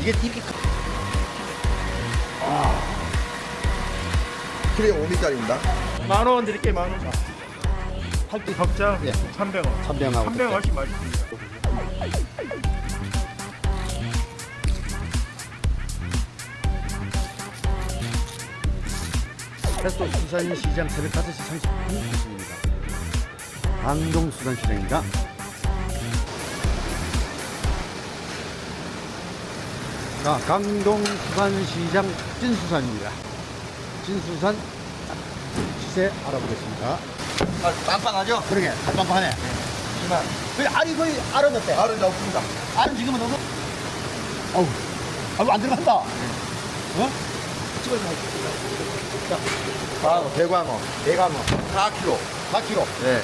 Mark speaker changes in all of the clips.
Speaker 1: 이게 TV 아 키로에 5미짜리입니다
Speaker 2: 만 원 드릴게요, 만 원. 팔뚝 덕자
Speaker 1: 예.
Speaker 2: 300원.
Speaker 1: 천병하고
Speaker 2: 300원 훨씬 맛있습니다.
Speaker 3: 패스토 수산시장 새벽 5시 30분 있습니다. 강동 수산시장입니다. 자, 강동 수산시장 찐수산입니다. 찐수산 시세 알아보겠습니다.
Speaker 1: 아, 빵빵하죠?
Speaker 3: 그러게, 빵빵하네.
Speaker 1: 하지만
Speaker 3: 그 알이 거의 알은 어때?
Speaker 1: 알은 없습니다
Speaker 3: 알은 지금은 너무 어우, 아유, 안 들어간다. 어?
Speaker 1: 광어 대광어
Speaker 3: 대강어
Speaker 1: 4kg
Speaker 3: 4kg
Speaker 1: 네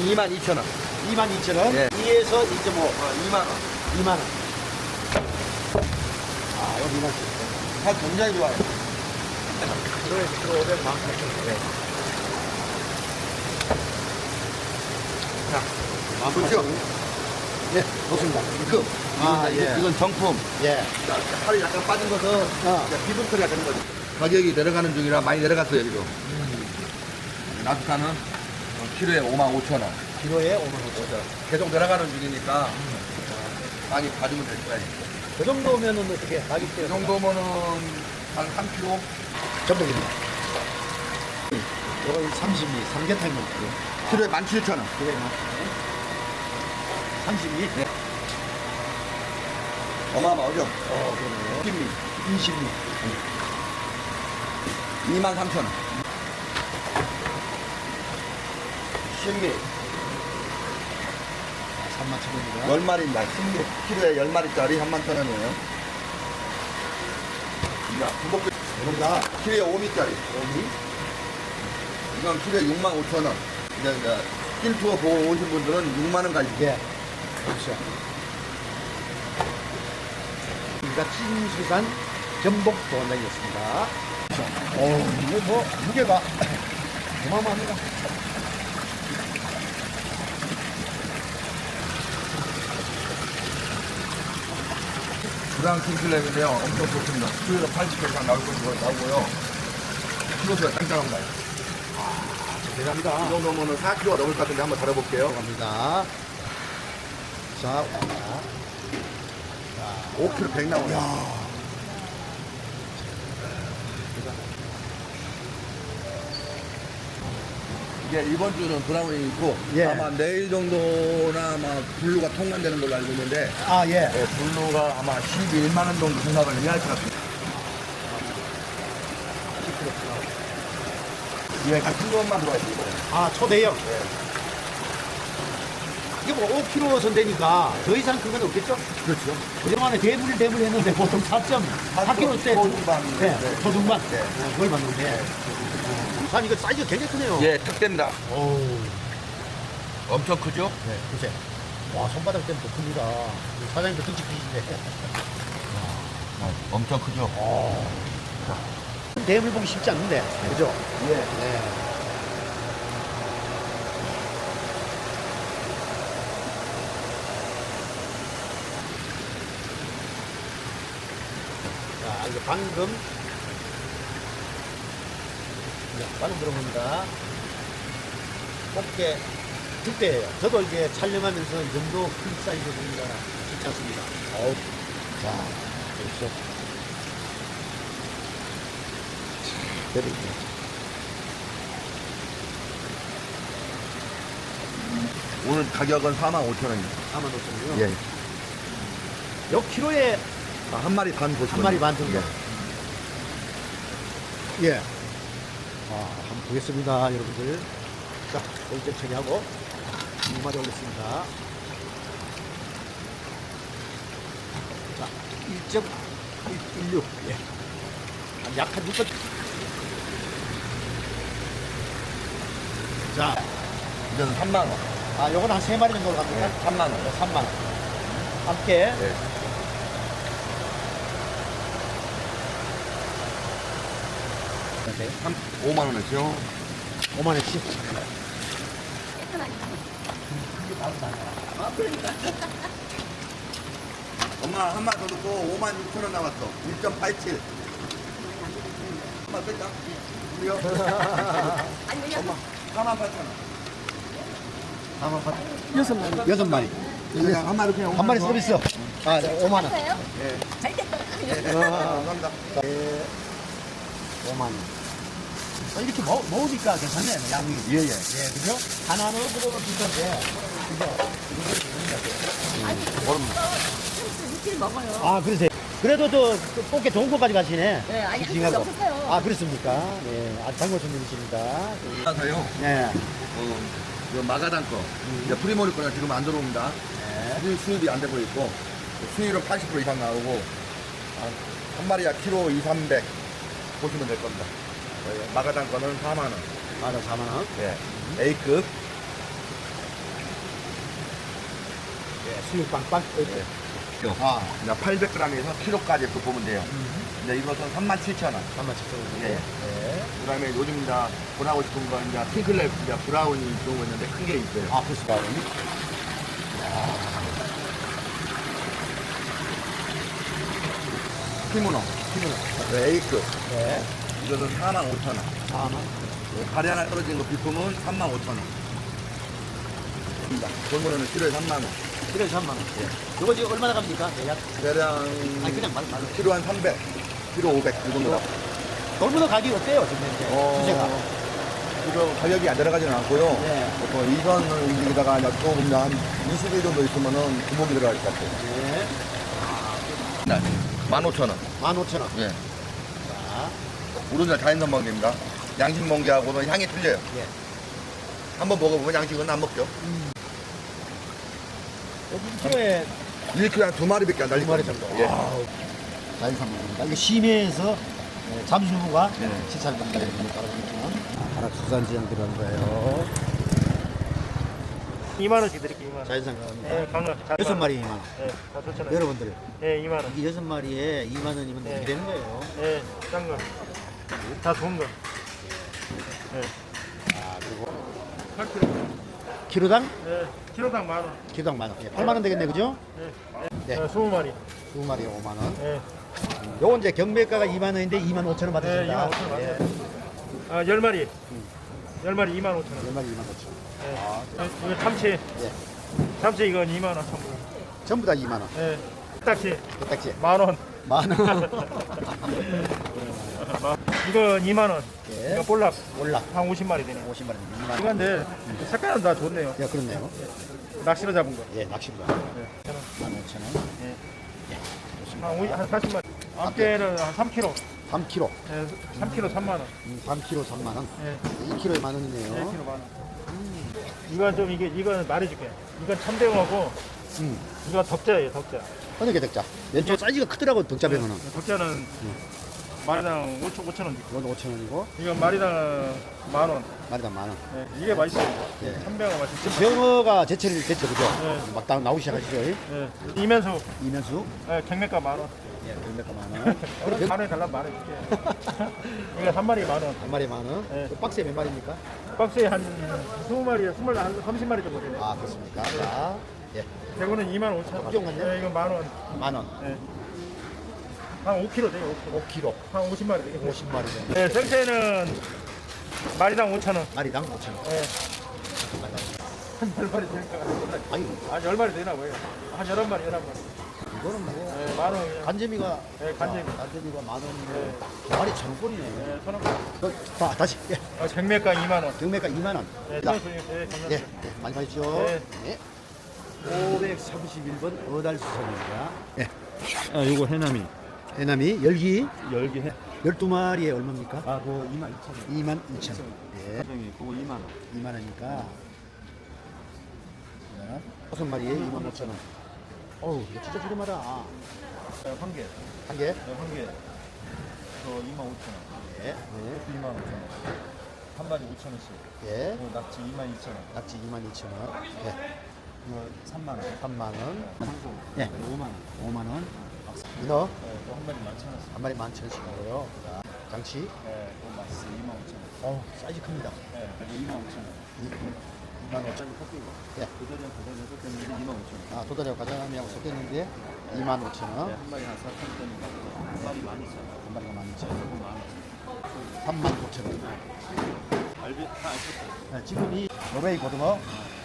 Speaker 1: 22,000원
Speaker 3: 22,000원,
Speaker 1: 예.
Speaker 3: 2에서 2.5,
Speaker 1: 어, 2만원
Speaker 3: 2만 원. 아, 2만 원.
Speaker 1: 살 굉장히 좋아요
Speaker 3: 키로에 키로 500만 원. 네. 자,
Speaker 1: 좋죠?
Speaker 3: 예, 좋습니다.
Speaker 1: 그
Speaker 3: 아,
Speaker 1: 이건,
Speaker 3: 예.
Speaker 1: 이건 정품
Speaker 3: 예.
Speaker 1: 자, 살이 약간 빠진 것은
Speaker 3: 어.
Speaker 1: 처리가 되는 거죠 가격이 내려가는 중이라 많이 내려갔어요 지금 나스카는 키로에 5만 5천 원
Speaker 3: 키로에 5만 원.
Speaker 1: 계속 내려가는 중이니까 어, 많이 봐주면 될 거예요
Speaker 3: 그 정도면은 어떻게 가격
Speaker 1: 이
Speaker 3: 때문에
Speaker 1: 정도면은 한 3kg
Speaker 3: 전복입니다. 요거 32, 삼계탕 먹고.
Speaker 1: 키로에 17,000원
Speaker 3: 그래, 32?
Speaker 1: 네. 어마어마하죠?
Speaker 3: 어, 그러네요.
Speaker 1: 10미
Speaker 3: 22.
Speaker 1: 2만 3천 원. 신미
Speaker 3: 3만 7천원이다.
Speaker 1: 10마리입니다. 신미 키로에 10마리짜리 3만 천 원이에요. 자, 군복도
Speaker 3: 여기다
Speaker 1: 키로에 5미짜리. 이건 키로에 6만 5천 원. 이제, 이제 길 투어 보고 오신 분들은 6만 원 가지고.
Speaker 3: 예. 그렇죠. 우리가 찐수산 전복 도원장이었습니다. 어, 이거 뭐, 무게가 어마어마합니다.
Speaker 1: 주랑 킹슬랩인데요. 엄청 좋습니다. 키로에 80개 이상 나올 것으로 나오고요. 키로수가 짱짱합니다. 이
Speaker 3: 대단합니다.
Speaker 1: 정도면은 4kg가 넘을 것 같은데 한번 다뤄볼게요.
Speaker 3: 갑니다. 자, 와.
Speaker 1: 5kg 100 나오네요. 이게 이번 주는 브라운이 있고
Speaker 3: 예.
Speaker 1: 아마 내일 정도나 아마 블루가 통관되는 걸로 알고 있는데
Speaker 3: 아, 예.
Speaker 1: 예, 블루가 아마 11만 원 정도 생각을 해야 할 것 같습니다. 예, 같은 것만 들어가 있습니다.
Speaker 3: 아, 초대형. 이게 뭐 5kg 선대니까 더 이상 큰건 없겠죠?
Speaker 1: 그렇죠.
Speaker 3: 그동안에 대물 대물 했는데 보통 4.4kg대
Speaker 1: 초중반.
Speaker 3: 네,
Speaker 1: 네.
Speaker 3: 초중반
Speaker 1: 네.
Speaker 3: 네, 그걸 봤는데 산 이거 사이즈가 굉장히 크네요.
Speaker 1: 예, 특대입니다.
Speaker 3: 오,
Speaker 1: 엄청 크죠?
Speaker 3: 네, 글쎄. 와, 손바닥 때문에 더 큽니다. 사장님도 등치 크신데.
Speaker 1: 엄청 크죠?
Speaker 3: 대물 보기 쉽지 않는데. 그죠?
Speaker 1: 예.
Speaker 3: 네. 자, 이거 방금. 네, 방금 들어봅니다. 꽃게 특대예요. 저도 이게 촬영하면서 이 정도 큰 사이즈 보니까 쉽지 않습니다. 어우. 자, 보십시오.
Speaker 1: 오늘 가격은 4만 5천 원입니다.
Speaker 3: 4만 5천원이요?
Speaker 1: 예.
Speaker 3: 요 키로에
Speaker 1: 아, 한 마리 반 보시면
Speaker 3: 한 마리 반 정도.
Speaker 1: 예.
Speaker 3: 예. 아, 한번 보겠습니다, 여러분들. 자, 일점 처리하고 두 마리 올렸습니다. 자, 1.16. 예. 한 약한 6번. 자,
Speaker 1: 이제는 3만 원.
Speaker 3: 아, 요건 한세 마리 정도 갑니다.
Speaker 1: 3만 원.
Speaker 3: 네, 3만 원. 함께.
Speaker 1: 예.
Speaker 3: 네.
Speaker 1: 3, 5만 원이죠.
Speaker 3: 5만 원씩.
Speaker 1: 엄마 한 마리 더 넣고 5만 6천 원 남았어. 1.87. 엄마 뺄까? 우리요? 엄마 4만 8천 원.
Speaker 3: 다만 받 여섯 마리. 여섯 마리.
Speaker 1: 그냥 한 마리 그냥
Speaker 3: 한 마리 서비스. 아, 네, 5만 원.
Speaker 1: 예.
Speaker 3: 아,
Speaker 1: 감사합니다.
Speaker 3: 네. 5만 원. 어, 이렇게 먹, 먹으니까 괜찮네요, 양이.
Speaker 1: 예, 예.
Speaker 3: 예, 그죠? 하나는 그거가 비싼데.
Speaker 2: 육질 먹어요.
Speaker 3: 아, 그러세요. 그래도 저 꽃게 좋은 거까지 가시네.
Speaker 2: 네, 아니, 한 없었어요.
Speaker 3: 아, 그렇습니까? 네, 아, 장고 손님이십니다.
Speaker 1: 그래서요.
Speaker 3: 네.
Speaker 1: 어, 이 마가단 거. 이제 프리모리 거는 지금 안 들어옵니다.
Speaker 3: 네.
Speaker 1: 수입, 수입이 안 되고 있고 수입은 80% 이상 나오고 아, 한 마리야 키로 2, 300 보시면 될 겁니다. 예, 마가단 거는 4만 원.
Speaker 3: 마다 4만 원.
Speaker 1: 예. A급.
Speaker 3: 예, 수육 빵빵.
Speaker 1: 예.
Speaker 3: 아,
Speaker 1: 이제 800g에서 키로까지 또 보면 돼요. 이제 이것은 37,000원.
Speaker 3: 3만 7천 원.
Speaker 1: 예.
Speaker 3: 네.
Speaker 1: 그다음에 요즘 이제 보라고 싶은 건 이제 핑클랩 이제 브라운이 들어오고 있는데 큰 게 있어요.
Speaker 3: 아, 그렇습니까?
Speaker 1: 피문어.
Speaker 3: 기분
Speaker 1: 네, A급.
Speaker 3: 네.
Speaker 1: 이것은 4만 5천 원.
Speaker 3: 4만
Speaker 1: 예, 다리 하나 떨어진 거 비품은 3만 5천 원. 돌문어는 키로에 3만 원.
Speaker 3: 그래 3만 원. 예. 이거 지금 얼마나 갑니까? 대략?
Speaker 1: 대량
Speaker 3: 아니, 그냥 말, 말.
Speaker 1: 키로 한 300, 키로 500 이 정도.
Speaker 3: 돌문어 가격이 어때요, 지금 현재?
Speaker 1: 어,
Speaker 3: 주제가.
Speaker 1: 지금 가격이 안 내려가지는 않고요.
Speaker 3: 네.
Speaker 1: 보통 이선 움직이다가 이제 조금 한 20일 정도 있으면은 구멍이 들어갈 것 같아요.
Speaker 3: 네.
Speaker 1: 네. 15,000원.
Speaker 3: 15,000원.
Speaker 1: 예.
Speaker 3: 자,
Speaker 1: 우리는 자연산 멍게입니다. 양식 멍게하고는 향이 틀려요.
Speaker 3: 예.
Speaker 1: 한번 먹어보면 양식은 안 먹죠.
Speaker 3: 여기 키로에
Speaker 1: 1kg 한두 마리밖에 안 달릴
Speaker 3: 두 마리
Speaker 1: 겁니다.
Speaker 3: 정도.
Speaker 1: 예.
Speaker 3: 와우. 자연산 먹입니다. 이게 심해에서 네, 잠수부가
Speaker 1: 네.
Speaker 3: 시찰받는 거따라주면 하나 수산지장 들어간 거예요.
Speaker 2: 2만 원씩 드릴게요. 2만 원.
Speaker 3: 자연산 가입니다.
Speaker 2: 네, 강릉.
Speaker 3: 여섯 마리 2만 원.
Speaker 2: 네, 다 좋잖아요.
Speaker 3: 여러분들,
Speaker 2: 네, 2만 원.
Speaker 3: 이 여섯 마리에 2만 원이면
Speaker 2: 네.
Speaker 3: 이렇게 되는 거예요.
Speaker 2: 네, 싼 거. 다 좋은 거. 네.
Speaker 3: 아, 그리고
Speaker 2: 8kg.
Speaker 3: 키로당?
Speaker 2: 네, 키로당 만 원.
Speaker 3: 키로당 만 원. 예, 8만 원 되겠네, 그죠?
Speaker 2: 네.
Speaker 3: 네.
Speaker 2: 네, 20마리.
Speaker 3: 두 마리에 5만 원.
Speaker 2: 네.
Speaker 3: 요건 이제 경매가가 2만 원인데 2만 5천 원
Speaker 2: 네,
Speaker 3: 받으신다.
Speaker 2: 2만 5천 원
Speaker 3: 예.
Speaker 2: 아, 10마리. 10마리 2만 5천 원.
Speaker 3: 10마리 2만 5천 원.
Speaker 2: 네.
Speaker 3: 아,
Speaker 2: 이거 참치.
Speaker 3: 예.
Speaker 2: 참치 이건 2만 원 전부.
Speaker 3: 전부 다 2만 원.
Speaker 2: 네. 딱지
Speaker 3: 딱지
Speaker 2: 만 원.
Speaker 3: 만 원.
Speaker 2: 이건 2만 원.
Speaker 3: 예.
Speaker 2: 이거 볼락
Speaker 3: 올라.
Speaker 2: 한 50마리 되네.
Speaker 3: 50만 원. 2만 원.
Speaker 2: 이건데 색깔은 다 좋네요.
Speaker 3: 야, 그렇네요.
Speaker 2: 낚시로 잡은 거.
Speaker 3: 예, 낚시로.
Speaker 2: 네.
Speaker 3: 15,000원.
Speaker 2: 한, 50, 한 40마리. 앞게는 한 3kg.
Speaker 3: 3kg.
Speaker 2: 네, 3kg 3만 원.
Speaker 3: 음, 3kg 3만 원.
Speaker 2: 네,
Speaker 3: 2kg에 만 원이네요.
Speaker 2: 1kg 만 원. 이건 좀 이게 이건 말해줄게. 이건 참대용하고
Speaker 3: 음.
Speaker 2: 이건 덕자예요, 덕자.
Speaker 3: 어느 게 덕자? 왼쪽 사이즈가 크더라고, 덕자병어는.
Speaker 2: 덕자는 마리당 5천 5천 원.
Speaker 3: 이건 5천 원이고,
Speaker 2: 이건 마리당 만 원.
Speaker 3: 마리당 만 원.
Speaker 2: 네, 이게 맛있어요.
Speaker 3: 예.
Speaker 2: 참배가 맛있죠.
Speaker 3: 병어가 제철이 됐죠, 그죠?
Speaker 2: 네.
Speaker 3: 막다 나오기 시작하시죠?
Speaker 2: 네. 이면수
Speaker 3: 이면수.
Speaker 2: 네, 갱매가 만 원.
Speaker 3: 예, 경매가 만 원.
Speaker 2: 그럼 만 원에 달라면 말해줄게. 이거 한 마리 만 원.
Speaker 3: 한 마리 만 원.
Speaker 2: 네.
Speaker 3: 그 박스에 몇 마리입니까?
Speaker 2: 박스에 한 20마리, 20마리, 한 30마리 정도 되네.
Speaker 3: 아, 그렇습니까? 자, 예,
Speaker 2: 대구는 2만 5천 원.
Speaker 3: 합격 맞네?
Speaker 2: 네, 이건 만 원.
Speaker 3: 만 원.
Speaker 2: 네. 한 5kg 돼요, 5kg.
Speaker 3: 5kg.
Speaker 2: 한 50마리 되겠네.
Speaker 3: 50마리 정도.
Speaker 2: 네, 생새는 마리당 5천 원.
Speaker 3: 마리당 5천 원.
Speaker 2: 네. 한 10마리 될까?
Speaker 3: 아유,
Speaker 2: 한 10마리 되나 봐요. 한 11마리, 11마리.
Speaker 3: 이거는 뭐.
Speaker 2: 네, 만 원. 그냥.
Speaker 3: 간재미가.
Speaker 2: 네, 간재미.
Speaker 3: 아, 간재미가 만 원이면.
Speaker 2: 네.
Speaker 3: 두 마리 천 원꼴이네.
Speaker 2: 네, 천 원.
Speaker 3: 그, 자, 다시. 예.
Speaker 2: 어, 갱매가 2만 원.
Speaker 3: 경매가 2만 원.
Speaker 2: 네,
Speaker 3: 자.
Speaker 2: 네, 감사합니다.
Speaker 3: 예, 예, 많이 가시죠.
Speaker 2: 네.
Speaker 3: 네. 531번 어달수선입니다. 예.
Speaker 2: 아, 요거 해남이.
Speaker 3: 해남이 열기
Speaker 2: 열기 해.
Speaker 3: 12마리에 얼마입니까?
Speaker 2: 아, 그거 2만 2천 원.
Speaker 3: 2만 2천 원. 예.
Speaker 2: 사정이 그거 2만 원.
Speaker 3: 2만 원이니까. 자, 다섯 마리에 2만 5천 원. 어우, 이거 진짜 저렴하다.
Speaker 2: 한 개.
Speaker 3: 한 개?
Speaker 2: 네, 한 개. 저 2만 5천 원.
Speaker 3: 예. 네.
Speaker 2: 2만 5천 원. 한 마리 5천 원씩.
Speaker 3: 예.
Speaker 2: 그리고 낙지 2만 2천 원.
Speaker 3: 낙지 2만 2천 원. 예.
Speaker 2: 이거 3만 원.
Speaker 3: 3만 원.
Speaker 2: 한국.
Speaker 3: 예.
Speaker 2: 5만 원.
Speaker 3: 5만 원. 이너
Speaker 2: 네, 또한 마리 11,000 원씩.
Speaker 3: 한 마리 만 천원씩 하고요. 자, 장치.
Speaker 2: 네, 또 맛있어. 2만 5천 원.
Speaker 3: 어우, 사이즈 큽니다.
Speaker 2: 네, 그리고 2만 5천 원.
Speaker 3: 2만 5천 원.
Speaker 2: 섞이고.
Speaker 3: 예.
Speaker 2: 도다리랑 도다리 섞였는데 2만 5천 원.
Speaker 3: 아, 도다리하고 가자미하고 섞였는데 2만 5천 원.
Speaker 4: 한 마리 한 4천 원이니까 한 마리 많이 써.
Speaker 3: 한 마리가 12,000원.
Speaker 4: 조금 많아.
Speaker 3: 3만 9천 원.
Speaker 4: 알비 다 알쳤다.
Speaker 3: 네, 지금 이 노르웨이 고등어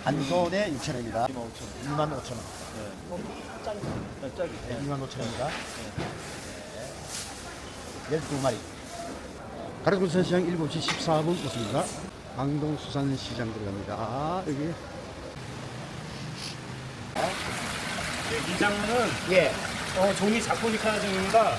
Speaker 3: 한 손에 6천 원입니다.
Speaker 4: 2만 5천 원.
Speaker 3: 2만 5천 원.
Speaker 4: 네. 짜 짜기.
Speaker 3: 네, 2만 5천 원입니다. 12마리. 가락군산시장 7시 14분 오습니다 강동수산시장 들어갑니다. 아, 여기.
Speaker 2: 이 장어는
Speaker 3: 예.
Speaker 2: 어, 종이 자포니카 중입니다.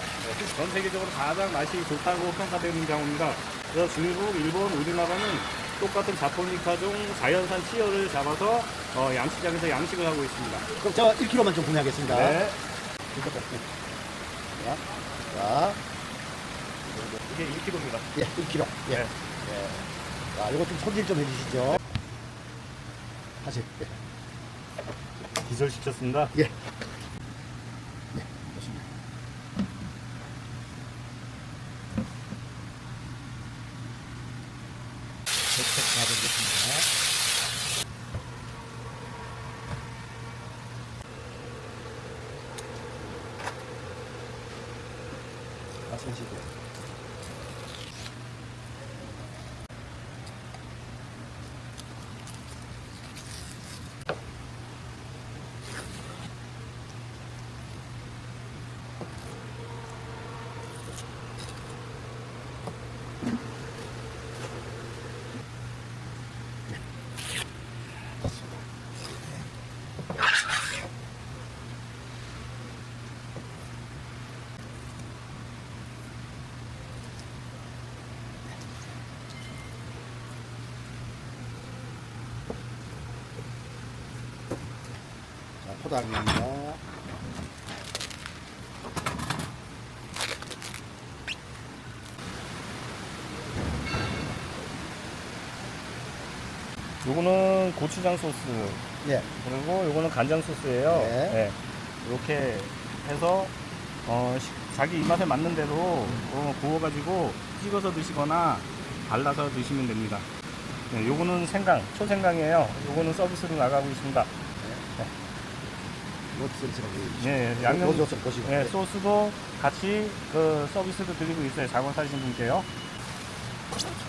Speaker 2: 전 세계적으로 가장 맛이 좋다고 평가되는 장어입니다. 그래서 중국, 일본, 우리나라는 똑같은 자포니카 종 자연산 치어를 잡아서 어, 양식장에서 양식을 하고 있습니다.
Speaker 3: 그럼 저 1kg만 좀 구매하겠습니다.
Speaker 2: 네.
Speaker 3: 자, 자,
Speaker 2: 이게 1kg입니다.
Speaker 3: 예, 1kg. 예.
Speaker 2: 네.
Speaker 3: 예. 자, 이거 좀 손질 좀 해주시죠. 하세요. 예.
Speaker 2: 기절시켰습니다.
Speaker 3: 예. 네, 좋습니다. 대책 가보겠습니다. 아, 손 자, 포장입니다.
Speaker 2: 요거는 고추장 소스
Speaker 3: 예.
Speaker 2: 그리고 요거는 간장 소스예요.
Speaker 3: 네.
Speaker 2: 이렇게 해서 어, 시- 자기 입맛에 맞는 대로 어, 구워가지고 찍어서 드시거나 발라서 드시면 됩니다. 네, 요거는 생강, 초생강이에요. 요거는 서비스로 나가고 있습니다.
Speaker 3: 서비스라고 해주시죠.
Speaker 2: 예, 양념
Speaker 3: 좀 보시고.
Speaker 2: 예, 소스도 같이 그 서비스로 드리고 있어요. 작업 사신 분께요.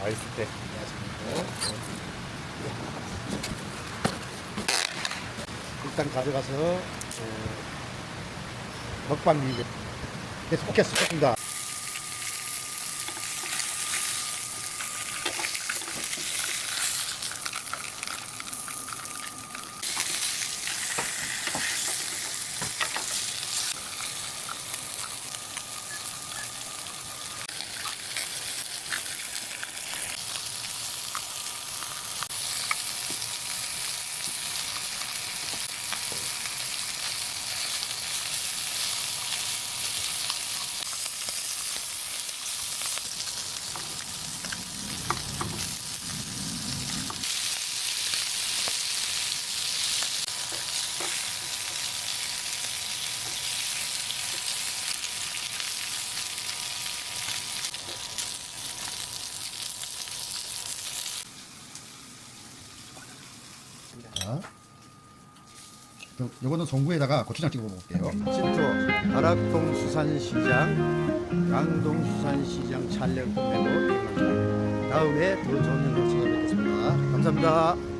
Speaker 2: 맛있을 때.
Speaker 3: 일단 가져가서 어, 먹방 리뷰 계속 겠습니다 자, 요- 요거는 송구에다가 고추장 찍어 먹을게요. 신토 가락동 수산시장, 강동 수산시장 끝내고 이겁니다. 다음에 더 좋은 영상 찾아뵙겠습니다. 감사합니다.